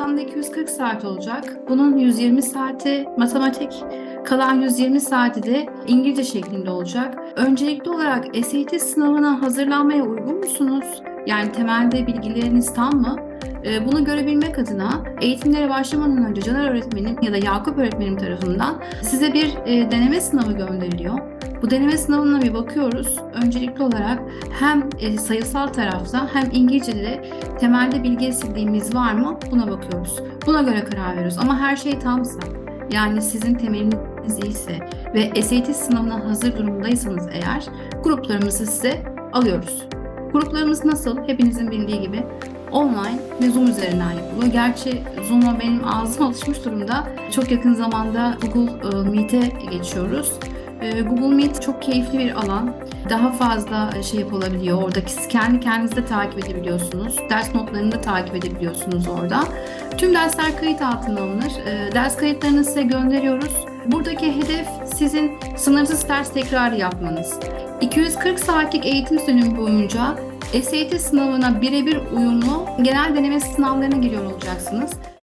toplamda 240 saat olacak. Bunun 120 saati matematik, kalan 120 saati de İngilizce şeklinde olacak. Öncelikli olarak SAT sınavına hazırlanmaya uygun musunuz? Yani temelde bilgileriniz tam mı? Ee, Bunu görebilmek adına eğitimlere başlamadan önce Caner öğretmenim ya da Yakup öğretmenim tarafından size bir e, deneme sınavı gönderiliyor. Bu deneme sınavına bir bakıyoruz. Öncelikli olarak hem e, sayısal tarafta hem İngilizce'de de temelde bilgi eksikliğimiz var mı buna bakıyoruz. Buna göre karar veriyoruz ama her şey tamsa yani sizin temeliniz iyiyse ve SAT sınavına hazır durumdaysanız eğer gruplarımızı size alıyoruz. Gruplarımız nasıl? Hepinizin bildiği gibi online ve Zoom üzerinden yapılıyor. Gerçi Zoom'a benim ağzım alışmış durumda. Çok yakın zamanda Google e, Meet'e geçiyoruz. E, Google Meet çok keyifli bir alan. Daha fazla şey yapılabiliyor. Oradaki kendi kendinizi de takip edebiliyorsunuz. Ders notlarını da takip edebiliyorsunuz orada. Tüm dersler kayıt altına alınır. E, Ders kayıtlarını size gönderiyoruz. Buradaki hedef sizin sınırsız ders tekrarı yapmanız. 240 saatlik eğitim sürümü boyunca SAT sınavına birebir uyumlu genel deneme sınavlarına giriyor olacaksınız.